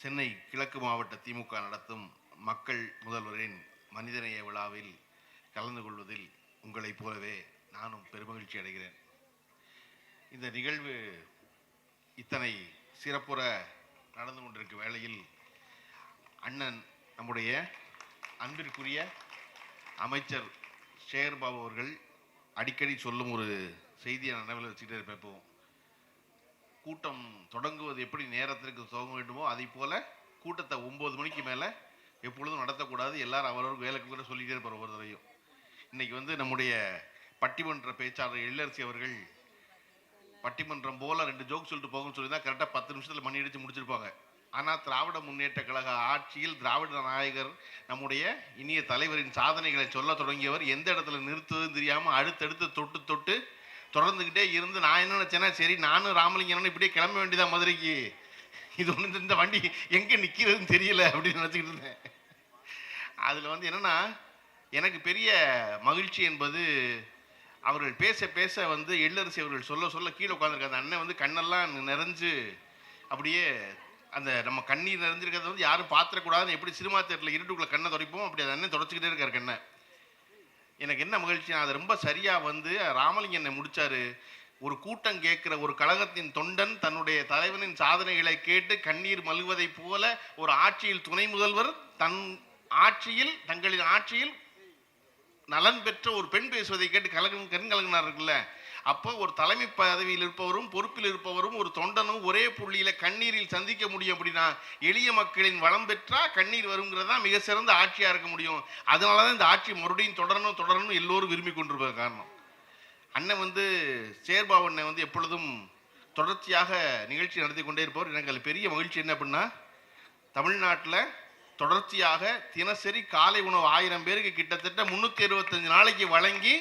சென்னை கிழக்கு மாவட்ட திமுக நடத்தும் மக்கள் முதல்வரின் மனிதநேய விழாவில் கலந்து கொள்வதில் உங்களைப் போலவே நானும் பெருமகிழ்ச்சி அடைகிறேன். இந்த நிகழ்வு இத்தனை சிறப்புற நடந்து கொண்டிருக்கும் வேளையில் அண்ணன் நம்முடைய அன்பிற்குரிய அமைச்சர் சேகர்பாபு அவர்கள் அடிக்கடி சொல்லும் ஒரு செய்தியை நான் நினைவில் வச்சுக்கிட்டே இருப்பேன். கூட்டம் தொடங்குவது எப்படி நேரத்திற்கு துவங்க வேண்டுமோ அதை போல கூட்டத்தை ஒம்பது மணிக்கு மேலே எப்பொழுதும் நடத்தக்கூடாது. எல்லாரும் அவரவர் வேலைக்கு கூட சொல்லிட்டே இருப்பார் ஒவ்வொரு இன்னைக்கு வந்து நம்முடைய பட்டிமன்ற பேச்சாளர் எழிலரசி அவர்கள் பட்டிமன்றம் போல ரெண்டு ஜோக் சொல்லிட்டு போகணும்னு சொல்லி தான் கரெக்டாக பத்து நிமிஷத்தில் மணி அடித்து முடிச்சிருப்பாங்க. ஆனால் திராவிட முன்னேற்ற கழக ஆட்சியில் திராவிட நாயகர் நம்முடைய இனிய தலைவரின் சாதனைகளை சொல்ல தொடங்கியவர் எந்த இடத்துல நிறுத்துவதுன்னு தெரியாமல் அடுத்தடுத்து தொட்டு தொட்டு தொடர்ந்துக்கிட்டே இருந்து நான் என்ன நினச்சேன்னா சரி நானும் ராமலிங்கனும் இப்படியே கிளம்ப வேண்டியதா மதுரைக்கு? இது ஒன்று இந்த வண்டி எங்கே நிற்கிறதுன்னு தெரியல அப்படின்னு நினச்சிக்கிட்டு இருந்தேன். அதில் வந்து என்னென்னா எனக்கு பெரிய மகிழ்ச்சி என்பது அவர்கள் பேச பேச வந்து எள்ளரசி அவர்கள் சொல்ல சொல்ல கீழே உட்காந்துருக்க அந்த அண்ணன் வந்து கண்ணெல்லாம் நிறைஞ்சு அப்படியே அந்த நம்ம கண்ணீர் நிறைஞ்சிருக்கிறத வந்து யாரும் பார்த்துடக்கூடாதுன்னு எப்படி சினிமா தேட்டரில் இருட்டுக்குள்ளே கண்ணை துடைப்போம் அப்படி அந்த அண்ணன் தொடச்சிக்கிட்டே இருக்கார் கண்ணை. எனக்கு என்ன மகிழ்ச்சி அது ரொம்ப சரியாக வந்து ராமலிங்கம் என்னை முடிச்சாரு. ஒரு கூட்டம் கேட்குற ஒரு கழகத்தின் தொண்டன் தன்னுடைய தலைவனின் சாதனைகளை கேட்டு கண்ணீர் மல்குவதைப் போல ஒரு ஆட்சியில் துணை முதல்வர் தன் ஆட்சியில் தங்களின் ஆட்சியில் நலன் பெற்ற ஒரு பெண் பேசுவதை கேட்டு கலகம் கண் கலங்கினார் இருக்குல்ல. அப்போ ஒரு தலைமை பதவியில் இருப்பவரும் பொறுப்பில் இருப்பவரும் ஒரு தொண்டனும் ஒரே புள்ளியில் கண்ணீரில் சந்திக்க முடியும் அப்படின்னா எளிய மக்களின் வளம் பெற்றா கண்ணீர் வருங்கிறது தான் மிக சிறந்த ஆட்சியாக இருக்க முடியும். அதனால தான் இந்த ஆட்சி மறுபடியும் தொடரணும் தொடரணும் எல்லோரும் விரும்பி கொண்டிருப்பது காரணம். அண்ணன் வந்து சேர்பாபு அண்ணன் வந்து எப்பொழுதும் தொடர்ச்சியாக நிகழ்ச்சி நடத்தி கொண்டே இருப்பவர். எனக்கு பெரிய மகிழ்ச்சி என்ன அப்படின்னா தமிழ்நாட்டில் தொடர்ச்சியாக தினசரி காலை உணவு ஆயிரம் பேருக்கு கிட்டத்தட்ட முந்நூற்றி இருபத்தஞ்சு நாளைக்கு வழங்கி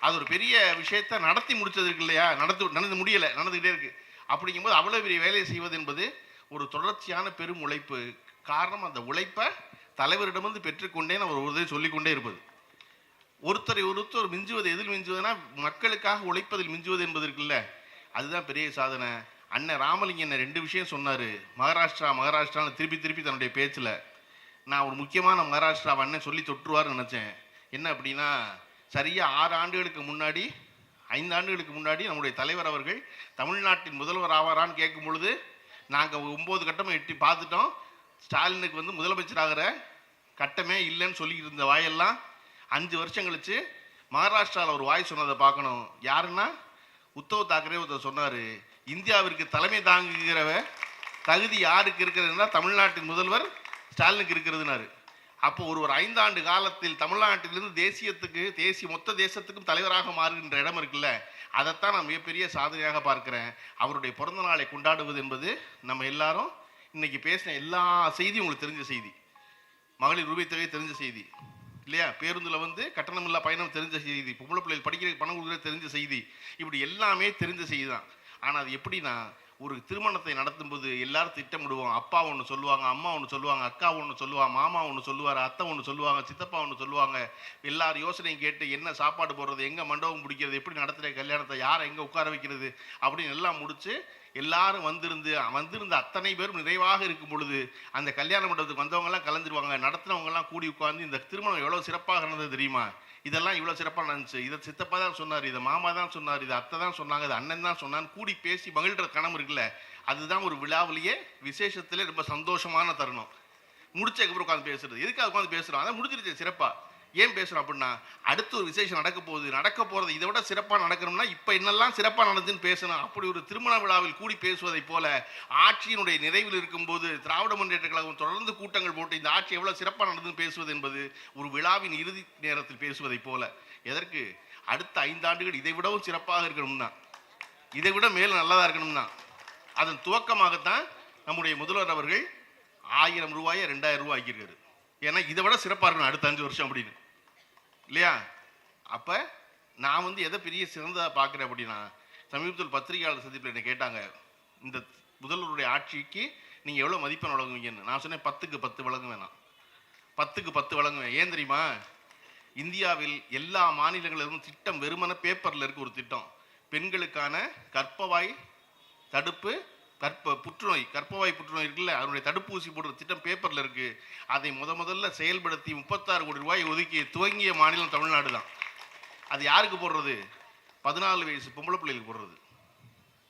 அது ஒரு பெரிய விஷயத்தை நடத்தி முடிச்சது இருக்கு இல்லையா? நடந்து நடந்து முடியலை நடந்துக்கிட்டே இருக்கு. அப்படிங்கும்போது அவ்வளோ பெரிய வேலையை செய்வது என்பது ஒரு தொடர்ச்சியான பெரும் உழைப்பு. காரணம் அந்த உழைப்பை தலைவரிடமிருந்து பெற்றுக்கொண்டே அவர் ஒரு உதவி சொல்லிக்கொண்டே இருப்பது. ஒருத்தரை ஒருத்தர் மிஞ்சுவது எதில் மிஞ்சுவதுன்னா மக்களுக்காக உழைப்பதில் மிஞ்சுவது என்பது இருக்குல்ல அதுதான் பெரிய சாதனை. அண்ணன் ராமலிங்கண்ண ரெண்டு விஷயம் சொன்னார். மகாராஷ்டிரா மகாராஷ்டிரான்னு திருப்பி திருப்பி தன்னுடைய பேச்சில். நான் ஒரு முக்கியமான மகாராஷ்டிரா அண்ணன் சொல்லி தொற்றுவார்னு நினச்சேன். என்ன அப்படின்னா சரியாக ஆறு ஆண்டுகளுக்கு முன்னாடி ஐந்து ஆண்டுகளுக்கு முன்னாடி நம்முடைய தலைவர் அவர்கள் தமிழ்நாட்டின் முதல்வர் ஆவாரான்னு கேட்கும் பொழுது நாங்கள் ஒம்பது கட்டமும் எட்டி பார்த்துட்டோம். ஸ்டாலினுக்கு வந்து முதலமைச்சராகிற கட்டமே இல்லைன்னு சொல்லிக்கிட்டு இருந்த வாயெல்லாம் அஞ்சு வருஷம் கழிச்சு மகாராஷ்டிராவில் ஒரு வாய் சொன்னதை பார்க்கணும். யாருன்னா? உத்தவ் தாக்கரே ஒருத்தர் சொன்னார் இந்தியாவிற்கு தலைமை தாங்குகிற தகுதி யாருக்கு இருக்கிறதுனா தமிழ்நாட்டின் முதல்வர் ஸ்டாலினுக்கு இருக்கிறதுனாரு. அப்போ ஒரு ஒரு ஐந்தாண்டு காலத்தில் தமிழ்நாட்டிலிருந்து தேசியத்துக்கு தேசிய மொத்த தேசத்துக்கும் தலைவராக மாறுகின்ற இடம் இருக்குல்ல அதைத்தான் நான் மிகப்பெரிய சாதனையாக பார்க்கிறேன். அவருடைய பிறந்த நாளை கொண்டாடுவது என்பது நம்ம எல்லாரும் இன்னைக்கு பேசின எல்லா செய்தியும் உங்களுக்கு தெரிஞ்ச செய்தி. மகளிர் உரிமை தொகை தெரிஞ்ச செய்தி இல்லையா? பேருந்தில் வந்து கட்டணமில்லா பயணம் தெரிஞ்ச செய்தி பொம்பளை பிள்ளைகள் படிக்கிற பணம் கொடுக்குற தெரிஞ்ச செய்தி. இப்படி எல்லாமே தெரிஞ்ச செய்தி தான். ஆனால் அது எப்படின்னா ஒரு திருமணத்தை நடத்தும்போது எல்லாரும் திட்டமிடுவோம். அப்பா ஒன்று சொல்லுவாங்க அம்மா ஒன்று சொல்லுவாங்க அக்கா ஒன்று சொல்லுவாங்க மாமா ஒன்று சொல்லுவார் அத்தை ஒன்று சொல்லுவாங்க சித்தப்பா ஒன்று சொல்லுவாங்க. எல்லார் யோசனையும் கேட்டு என்ன சாப்பாடு போடுறது எங்கே மண்டபம் பிடிக்கிறது எப்படி நடத்துகிற கல்யாணத்தை யாரை எங்கே உட்கார வைக்கிறது அப்படின்னு எல்லாம் முடித்து எல்லாரும் வந்திருந்து வந்திருந்த அத்தனை பேரும் நிறைவாக இருக்கும் பொழுது அந்த கல்யாண மண்டபத்துக்கு வந்தவங்கலாம் கலந்துருவாங்க. நடத்துனவங்கலாம் கூடி உட்காந்து இந்த திருமணம் எவ்வளோ சிறப்பாக இருந்தது தெரியுமா? இதெல்லாம் இவ்வளோ சிறப்பாக நடந்துச்சு. இதை சித்தப்பா தான் சொன்னார் இதை மாமா தான் சொன்னார் இது அத்தை தான் சொன்னாங்க இது அண்ணன் தான் சொன்னான்னு கூடி பேசி மகிழ்கிற கணம் இருக்குல்ல. அதுதான் ஒரு விழாவிலேயே விசேஷத்திலே ரொம்ப சந்தோஷமான தருணம். முடிச்சதுக்கப்புறம் உட்காந்து பேசுறது. எதுக்காக உட்காந்து பேசுகிறோம் அதான் முடிஞ்சிருச்சு சிறப்பாக ஏன் பேசுகிறோம் அப்படின்னா அடுத்து ஒரு விசேஷம் நடக்க போகுது நடக்க போகிறது இதை விட சிறப்பாக நடக்கணும்னா இப்போ என்னெல்லாம் சிறப்பாக நடந்துன்னு பேசணும். அப்படி ஒரு திருமண விழாவில் கூடி பேசுவதைப் போல ஆட்சியினுடைய நிறைவில் இருக்கும்போது திராவிட முன்னேற்ற கழகம் தொடர்ந்து கூட்டங்கள் போட்டு இந்த ஆட்சி எவ்வளோ சிறப்பாக நடந்துன்னு பேசுவது என்பது ஒரு விழாவின் இறுதி நேரத்தில் பேசுவதைப் போல. எதற்கு? அடுத்த ஐந்தாண்டுகள் இதை விடவும் சிறப்பாக இருக்கணும்னா. இதை விட மேல் நல்லதாக இருக்கணும்னா. அதன் துவக்கமாகத்தான் நம்முடைய முதல்வர் அவர்கள் ஆயிரம் ரூபாயை ரெண்டாயிரம் ரூபாய் ஆக்கியிருக்காரு. ஏன்னா இதை விட சிறப்பாக இருக்கணும் அடுத்த அஞ்சு வருஷம் அப்படின்னு. இல்லையா? அப்போ நான் வந்து எதை பெரிய சிறந்ததாக பார்க்குறேன் அப்படின்னா சமீபத்தில் பத்திரிகையாளர் சந்திப்பில் என்னை கேட்டாங்க இந்த முதல்வருடைய ஆட்சிக்கு நீங்கள் எவ்வளோ மதிப்பெண் வழங்குவீங்கன்னு. நான் சொன்னேன் பத்துக்கு பத்து வழங்குவேன் நான். பத்துக்கு பத்து வழங்குவேன். ஏன் தெரியுமா? இந்தியாவில் எல்லா மாநிலங்களிலும் திட்டம் வெறுமன பேப்பரில் இருக்க ஒரு திட்டம். பெண்களுக்கான கற்பவாய் தடுப்பு கற்ப புற்றுநோய் கற்பவாய் புற்றுநோய் இருக்குல்ல அதனுடைய தடுப்பூசி போடுற திட்டம் பேப்பரில் இருக்குது அதை முத முதல்ல செயல்படுத்தி முப்பத்தாறு கோடி ரூபாய் ஒதுக்கி துவங்கிய மாநிலம் தமிழ்நாடு தான். அது யாருக்கு போடுறது? பதினாலு வயசு பொம்பளை பிள்ளைகளுக்கு போடுறது.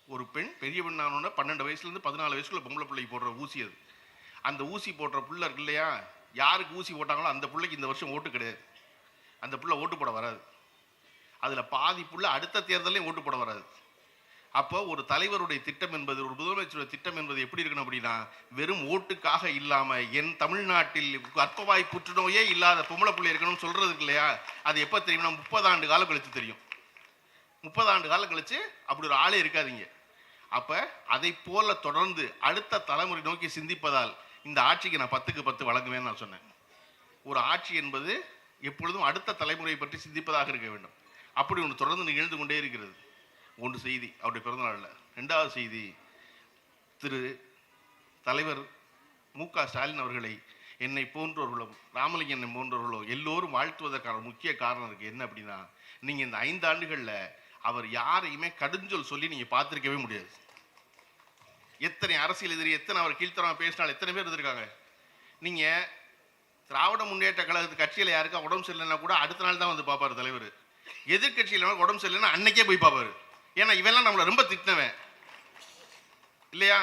ஒரு பெண் பெரிய பெண்ணானோன்னா பன்னெண்டு வயசுலேருந்து பதினாலு வயசுக்குள்ள பொம்பளை பிள்ளைக்கு போடுற ஊசி அது. அந்த ஊசி போடுற பிள்ளை இருக்கு இல்லையா? யாருக்கு ஊசி போட்டாங்களோ அந்த பிள்ளைக்கு இந்த வருஷம் ஓட்டு கிடையாது. அந்த பிள்ளை ஓட்டு போட வராது. அதில் பாதி புள்ள அடுத்த தேர்தலையும் ஓட்டு போட வராது. அப்போ ஒரு தலைவருடைய திட்டம் என்பது ஒரு முதலமைச்சருடைய திட்டம் என்பது எப்படி இருக்கணும் அப்படின்னா வெறும் ஓட்டுக்காக இல்லாம என் தமிழ்நாட்டில் கற்பவாய் புற்றுநோயே இல்லாத பொம்பளை பிள்ளை இருக்கணும்னு சொல்கிறதுக்கு இல்லையா? அது எப்போ தெரியும்னா முப்பது ஆண்டு காலம் கழிச்சு தெரியும். முப்பது ஆண்டு காலம் கழிச்சு அப்படி ஒரு ஆளே இருக்காதீங்க. அப்ப அதை போல தொடர்ந்து அடுத்த தலைமுறை நோக்கி சிந்திப்பதால் இந்த ஆட்சிக்கு நான் பத்துக்கு பத்து வழங்குவேன்னு நான் சொன்னேன். ஒரு ஆட்சி என்பது எப்பொழுதும் அடுத்த தலைமுறையை பற்றி சிந்திப்பதாக இருக்க வேண்டும். அப்படி ஒன்று தொடர்ந்து நிகழ்ந்து கொண்டே இருக்கிறது. ஒன்று செய்தி அவருடைய பிறந்தநாளில் ரெண்டாவது செய்தி திரு தலைவர் மு க ஸ்டாலின் அவர்களை என்னை போன்றவர்களும் ராமலிங்கனை போன்றவர்களோ எல்லோரும் வாழ்த்துவதற்கான முக்கிய காரணம் இருக்குது என்ன அப்படின்னா நீங்கள் இந்த ஐந்து ஆண்டுகளில் அவர் யாரையுமே கடுஞ்சொல் சொல்லி நீங்கள் பார்த்துருக்கவே முடியாது. எத்தனை அரசியல் எதிரி எத்தனை அவர் கீழ்த்தரமாக பேசினால் எத்தனை பேர் இருந்திருக்காங்க. நீங்கள் திராவிட முன்னேற்ற கழகத்து கட்சியில் யாருக்கா உடம்பு சரியில்லைன்னா கூட அடுத்த நாள் தான் வந்து பார்ப்பார் தலைவர். எதிர்கட்சியில் உடம்பு சரியில்லைன்னா அன்னைக்கே போய் பார்ப்பாரு. ஏன்னா இவெல்லாம் நம்மளை ரொம்ப திட்டினவன். இல்லையா?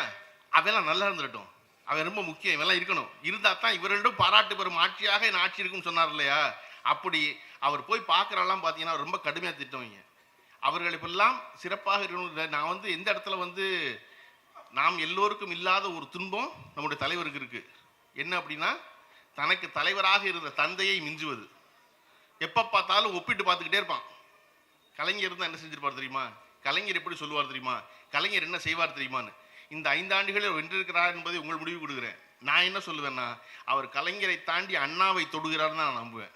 அவெல்லாம் நல்லா இருந்துடட்டும் அவன் ரொம்ப முக்கியம் இவெல்லாம் இருக்கணும். இருந்தால் தான் இவர்களிடம் பாராட்டு பெறும் ஆட்சியாக என் ஆட்சி இருக்கும்னு சொன்னார் இல்லையா? அப்படி அவர் போய் பார்க்குறெல்லாம் பார்த்தீங்கன்னா ரொம்ப கடுமையாக திட்டவங்க. அவர்கள் இப்பெல்லாம் சிறப்பாக இருக்கணும் இல்லை, நான் வந்து எந்த இடத்துல வந்து நாம் எல்லோருக்கும் இல்லாத ஒரு துன்பம் நம்முடைய தலைவருக்கு இருக்குது என்ன அப்படின்னா தனக்கு தலைவராக இருந்த தந்தையை மிஞ்சுவது. எப்போ பார்த்தாலும் ஒப்பிட்டு பார்த்துக்கிட்டே இருப்பான். கலைஞர் இருந்தால் என்ன செஞ்சிருப்பார் தெரியுமா? கலைஞர் எப்படி சொல்லுவார் தெரியுமா? கலைஞர் என்ன செய்வார் தெரியுமான்னு? இந்த ஐந்தாண்டுகளில் வென்றிருக்கிறார் என்பதை உங்கள் முடிவு கொடுக்குறேன். நான் என்ன சொல்லுவேன்னா அவர் கலைஞரை தாண்டி அண்ணாவை தொடுகிறார்னு நான் நம்புவேன்.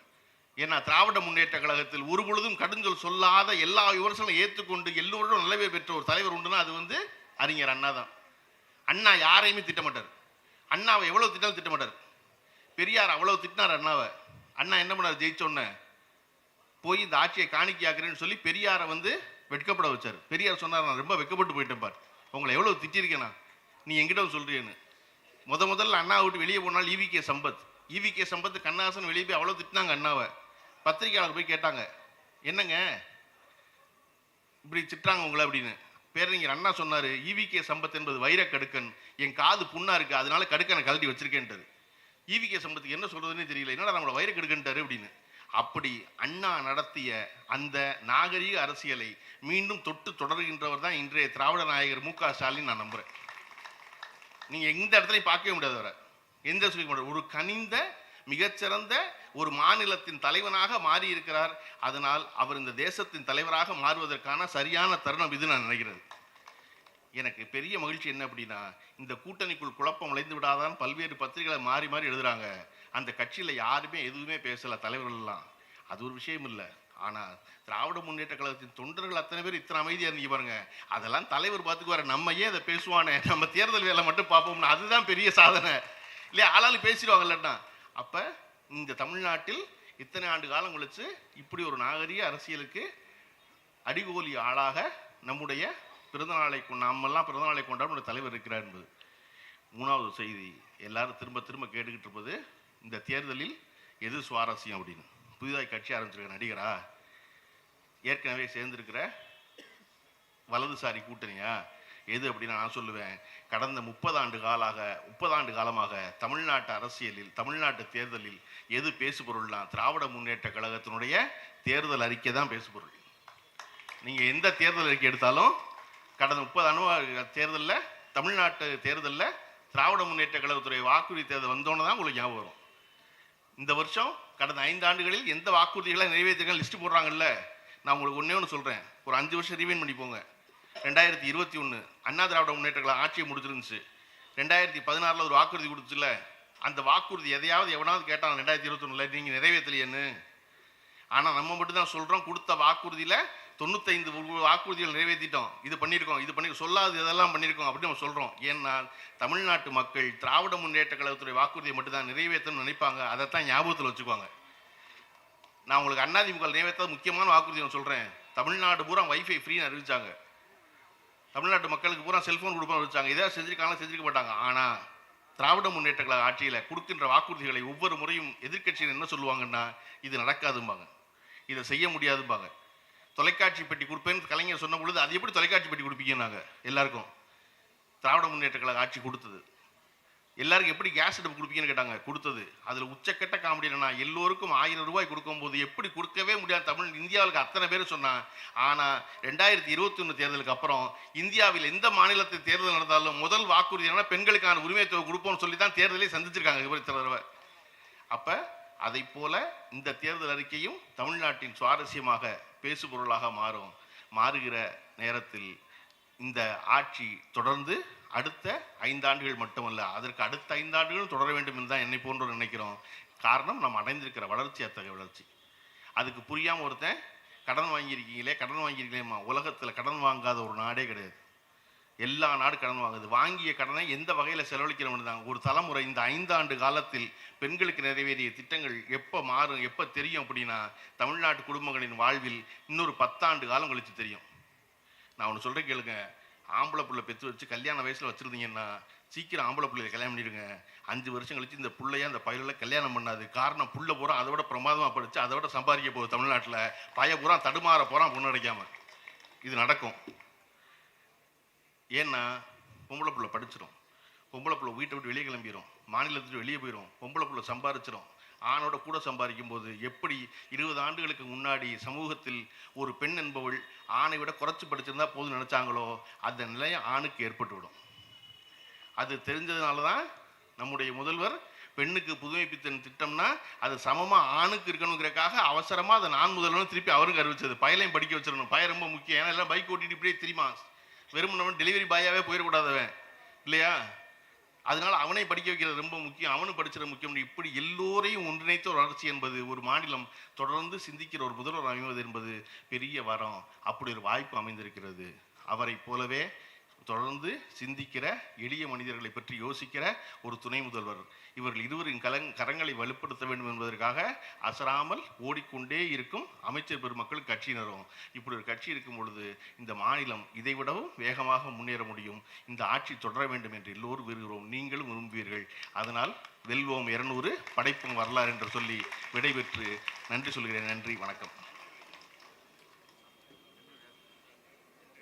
ஏன்னா திராவிட முன்னேற்ற கழகத்தில் ஒரு பொழுதும் கடுஞ்சொல் சொல்லாத எல்லா விமர்சனம் ஏற்றுக்கொண்டு எல்லோரும் நல்லவே பெற்ற ஒரு தலைவர் உண்டுன்னா அது வந்து அறிஞர் அண்ணா தான். அண்ணா யாரையுமே திட்டமாட்டார். அண்ணாவை எவ்வளவு திட்டாலும் திட்டமாட்டார். பெரியார் அவ்வளோ திட்டினார் அண்ணாவை. அண்ணா என்ன பண்ணார்? ஜெயிச்சோன்ன போய் இந்த ஆட்சியை காணிக்கையாக்குறேன்னு சொல்லி பெரியாரை வந்து வெட்கப்பட வச்சார். பெரியார் சொன்னார் நான் ரொம்ப வெட்கப்பட்டு போயிட்டேன் பார். உங்களை எவ்வளோ திட்டிருக்கேனா நீ எங்கிட்ட வந்து சொல்றியேன்னு. முத முதல்ல அண்ணா விட்டு வெளியே போனால் EV K Sampath. EV K Sampath Kannadasan வெளியே போய் அவ்வளோ திட்டினாங்க அண்ணாவை. பத்திரிக்கையாளர் போய் கேட்டாங்க என்னங்க? இப்படி திட்டுறாங்க உங்களை அப்படின்னு. பேரறிஞர் அண்ணா சொன்னார் ஈவி கே சம்பத் என்பது வைர கடுக்கன். என் காது புண்ணா இருக்கு அதனால கடுக்கனை கழட்டி வச்சிருக்கேன்ட்டாரு ஈவி கே சம்பத்துக்கு என்ன சொல்றதுன்னு தெரியல என்னடா நம்மளை வைர கடுக்கன்ட்டாரு? அப்படின்னு. அப்படி அண்ணா நடத்திய அந்த நாகரீக அரசியலை மீண்டும் தொட்டு தொடர்கின்றவர் தான் இன்றைய திராவிட நாயகர் மு க ஸ்டாலின் நான் நம்புகிறேன் நீங்கள் எந்த இடத்துலையும் பார்க்கவே முடியாது அவரை. எந்த சொல்லிக்க முடியாது. ஒரு கனிந்த மிகச்சிறந்த ஒரு மாநிலத்தின் தலைவனாக மாறி இருக்கிறார் அதனால் அவர் இந்த தேசத்தின் தலைவராக மாறுவதற்கான சரியான தருணம் இது நான் நினைக்கிறது எனக்கு பெரிய மகிழ்ச்சி என்ன அப்படின்னா இந்த கூட்டணிக்குள் குழப்பம் விளைந்து விடாதான் பல்வேறு பத்திரிகைகளை மாறி மாறி எழுதுறாங்க. அந்த கட்சியில் யாருமே எதுவுமே பேசலை தலைவர்கள் எல்லாம் அது ஒரு விஷயம் இல்லை ஆனால் திராவிட முன்னேற்ற கழகத்தின் தொண்டர்கள் அத்தனை பேர் இத்தனை அமைதியாக இருந்தீங்க பாருங்க. அதெல்லாம் தலைவர் பார்த்துக்குவாரு. நம்ம ஏன் அதை பேசுவானே? நம்ம தேர்தல் வேலை மட்டும் பார்ப்போம்னு. அதுதான் பெரிய சாதனை. இல்லையா? ஆளாளு பேசிடுவாங்கல்லட்டா அப்போ இந்த தமிழ்நாட்டில் இத்தனை ஆண்டு காலம் கழித்து இப்படி ஒரு நாகரிக அரசியலுக்கு அடிகோலி ஆளாக நம்முடைய பிறந்தநாளை நம்மெல்லாம் பிறந்தநாளை கொண்டாட நம்முடைய தலைவர் இருக்கிறார் என்பது. மூணாவது செய்தி. எல்லாரும் திரும்ப திரும்ப கேட்டுக்கிட்டு இருப்பது இந்த தேர்தலில் எது சுவாரஸ்யம் அப்படின்னு? புதிதாக கட்சி ஆரம்பிச்சிருக்க நடிகரா? ஏற்கனவே சேர்ந்திருக்கிற வலதுசாரி கூட்டணியா? எது அப்படின்னு நான் சொல்லுவேன். கடந்த முப்பது ஆண்டு காலாக முப்பது ஆண்டு காலமாக தமிழ்நாட்டு அரசியலில் தமிழ்நாட்டு தேர்தலில் எது பேசுபொருள்னா திராவிட முன்னேற்ற கழகத்தினுடைய தேர்தல் அறிக்கை தான் பேசுபொருள். நீங்கள் எந்த தேர்தல் அறிக்கை எடுத்தாலும் கடந்த முப்பது ஆண்டு தேர்தலில் தமிழ்நாட்டு தேர்தலில் திராவிட முன்னேற்ற கழகத்துடைய வாக்குறுதி தேர்தல் வந்தோன்னு தான் உங்களுக்கு ஞாபகம் வரும். இந்த வருஷம் கடந்த ஐந்து ஆண்டுகளில் எந்த வாக்குறுதிகளை நிறைவேற்றுகள் லிஸ்ட் போடுறாங்கல்ல? நான் உங்களுக்கு ஒன்றே ஒன்று சொல்கிறேன் ஒரு அஞ்சு வருஷம் ரிவைன் பண்ணி போங்க. ரெண்டாயிரத்தி இருபத்தி ஒன்று அண்ணா திராவிட முன்னேற்றங்களை ஆட்சியை முடிச்சிருந்துச்சு ரெண்டாயிரத்தி பதினாறில் ஒரு வாக்குறுதி கொடுத்துச்சுல அந்த வாக்குறுதி எதையாவது எவனாவது கேட்டான் ரெண்டாயிரத்தி இருபத்தி ஒன்றில் நீங்கள் நிறைவேற்றலையேன்னு? ஆனால் நம்ம மட்டும் தான் சொல்கிறோம் கொடுத்த வாக்குறுதியில் தொண்ணூத்தைந்து வாக்குறுதிகள் நிறைவேற்றிட்டோம் இது பண்ணியிருக்கோம். இது பண்ணி சொல்லாது இதெல்லாம் பண்ணியிருக்கோம் அப்படின்னு நம்ம சொல்கிறோம் ஏன்னா தமிழ்நாட்டு மக்கள் திராவிட முன்னேற்ற கழகத்துடைய வாக்குறுதியை மட்டும் தான் நிறைவேற்றணும்னு நினைப்பாங்க. அதைத்தான் ஞாபகத்தில் வச்சுக்குவாங்க நான் உங்களுக்கு அண்ணாதிமுக நிறைவேற்ற முக்கியமான வாக்குறுதி நான் சொல்கிறேன் தமிழ்நாடு பூரா வைஃபை ஃப்ரீன்னு அறிவிச்சாங்க. தமிழ்நாட்டு மக்களுக்கு பூரா செல்ஃபோன் கொடுப்போம் வச்சாங்க இதாக செஞ்சிருக்காங்க செஞ்சிருக்க மாட்டாங்க ஆனால் திராவிட முன்னேற்ற கழக ஆட்சியில் கொடுக்கின்ற வாக்குறுதிகளை ஒவ்வொரு முறையும் எதிர்க்கட்சியில் என்ன சொல்லுவாங்கன்னா இது நடக்காதும்பாங்க. இதை செய்ய முடியாதும்பாங்க. தொலைக்காட்சி பெட்டி கொடுப்பேன்னு கலைஞர் சொன்ன பொழுது அது எப்படி தொலைக்காட்சி பெட்டி கொடுப்பீங்க நாங்கள் எல்லாருக்கும். திராவிட முன்னேற்ற கழக ஆட்சி கொடுத்தது. எல்லாருக்கும் எப்படி கேஸ் அடுப்பு கொடுப்பீங்கன்னு கேட்டாங்க. கொடுத்தது. அதில் உச்சக்கட்ட காமெடி என்னன்னா எல்லோருக்கும் ஆயிரம் ரூபாய் கொடுக்கும்போது எப்படி கொடுக்கவே முடியாது. தமிழ் இந்தியாவுக்கு அத்தனை பேர் சொன்னான் ஆனால் ரெண்டாயிரத்தி இருபத்தி ஒன்று தேர்தலுக்கு அப்புறம் இந்தியாவில் எந்த மாநிலத்தில் தேர்தல் நடந்தாலும் முதல் வாக்குறுதி என்னன்னா பெண்களுக்கான உரிமையத்தை கொடுப்போம்னு சொல்லி தான் தேர்தலே சந்திச்சிருக்காங்க. இவர் தடவை. அப்போ அதை போல இந்த தேர்தல் அறிக்கையும் தமிழ்நாட்டின் சுவாரஸ்யமாக பேசுபொருளாக மாறும் மாறுகிற நேரத்தில் இந்த ஆட்சி தொடர்ந்து அடுத்த ஐந்தாண்டுகள் மட்டுமல்ல அதற்கு அடுத்த ஐந்தாண்டுகளும் தொடர வேண்டும் என்று தான் என்னை போன்றோர் நினைக்கிறோம். காரணம் நம்ம அடைந்திருக்கிற வளர்ச்சி அத்தகைய வளர்ச்சி. அதுக்கு புரியாமல் ஒருத்தன் கடன் வாங்கியிருக்கீங்களே கடன் வாங்கியிருக்கீங்களேம்மா உலகத்தில் கடன் வாங்காத ஒரு நாடே கிடையாது. எல்லா நாடு கடன் வாங்குது. வாங்கிய கடனை எந்த வகையில் செலவழிக்கிறோம்னு தான். ஒரு தலைமுறை இந்த ஐந்தாண்டு காலத்தில் பெண்களுக்கு நிறைவேறிய திட்டங்கள் எப்போ மாறும் எப்போ தெரியும் அப்படின்னா தமிழ்நாட்டு குடும்பங்களின் வாழ்வில் இன்னொரு பத்தாண்டு காலம் கழித்து தெரியும். நான் ஒன்று சொல்கிறேன் கேளுங்க. ஆம்பளை பிள்ளை பெற்று வச்சு கல்யாண வயசில் வச்சுருந்தீங்கன்னா சீக்கிரம் ஆம்பளை பிள்ளைய கல்யாணம் பண்ணிடுங்க. அஞ்சு வருஷம் கழிச்சு இந்த புள்ளைய அந்த பயிரில் கல்யாணம் பண்ணாது. காரணம் புள்ள பூரா அதை விட பிரமாதமாக படித்து அதை விட சம்பாதிக்க போகுது தமிழ்நாட்டில். பய பூரா தடுமாற போகிறான் பொண்ணு அடைக்காம. இது நடக்கும். ஏன்னா பொம்பளை பிள்ளை படிச்சிடும் பொம்பளை பிள்ளை வீட்டை விட்டு வெளியே கிளம்பிடும் மாநிலத்துக்கு வெளியே போயிடும் பொம்பளை பிள்ளை சம்பாரிச்சிடும் ஆணோட கூட சம்பாதிக்கும் போது எப்படி இருபது ஆண்டுகளுக்கு முன்னாடி சமூகத்தில் ஒரு பெண் என்பவள் ஆணை விட குறைச்சி படிச்சிருந்தா போதும் நினைச்சாங்களோ அந்த நிலையம் ஆணுக்கு ஏற்பட்டுவிடும். அது தெரிஞ்சதுனால தான் நம்முடைய முதல்வர் பெண்ணுக்கு புதுமைப்பித்தன் திட்டம்னா அது சமமாக ஆணுக்கு இருக்கணுங்கிறக்காக அவசரமாக அதை நான் முதல்வர் திருப்பி அவருக்கு அறிவிச்சது. பயலையும் படிக்க வச்சிடணும். பய ரொம்ப முக்கியம். ஏன்னா எல்லாம் பைக் ஓட்டிட்டு இப்படியே தெரியுமா? வெறும் நம்ம டெலிவரி பாயாவே போயிடக்கூடாதவன். இல்லையா? அதனால அவனை படிக்க வைக்கிறது ரொம்ப முக்கியம். அவனும் படிச்சது முக்கியம். இப்படி எல்லோரையும் ஒன்றிணைத்த ஒரு வளர்ச்சி என்பது ஒரு மாநிலம் தொடர்ந்து சிந்திக்கிற ஒரு முதல்வர் அமைவது என்பது பெரிய வரம். அப்படி ஒரு வாய்ப்பு அமைந்திருக்கிறது. அவரை போலவே தொடர்ந்து சிந்திக்கிற எளிய மனிதர்களை பற்றி யோசிக்கிற ஒரு துணை முதல்வர். இவர்கள் இருவரின் கலங் கரங்களை வலுப்படுத்த வேண்டும் என்பதற்காக அசராமல் ஓடிக்கொண்டே இருக்கும் அமைச்சர் பெருமக்கள் கட்சியினரும். இப்படி ஒரு கட்சி இருக்கும் பொழுது இந்த மாநிலம் இதைவிடவும் வேகமாக முன்னேற முடியும். இந்த ஆட்சி தொடர வேண்டும் என்று எல்லோரும் விரும்புகிறோம். நீங்களும் விரும்புவீர்கள். அதனால் வெல்வோம். இருநூறு படைப்பும் வரலாறு என்று சொல்லி விடைபெற்று நன்றி சொல்கிறேன். நன்றி. வணக்கம்.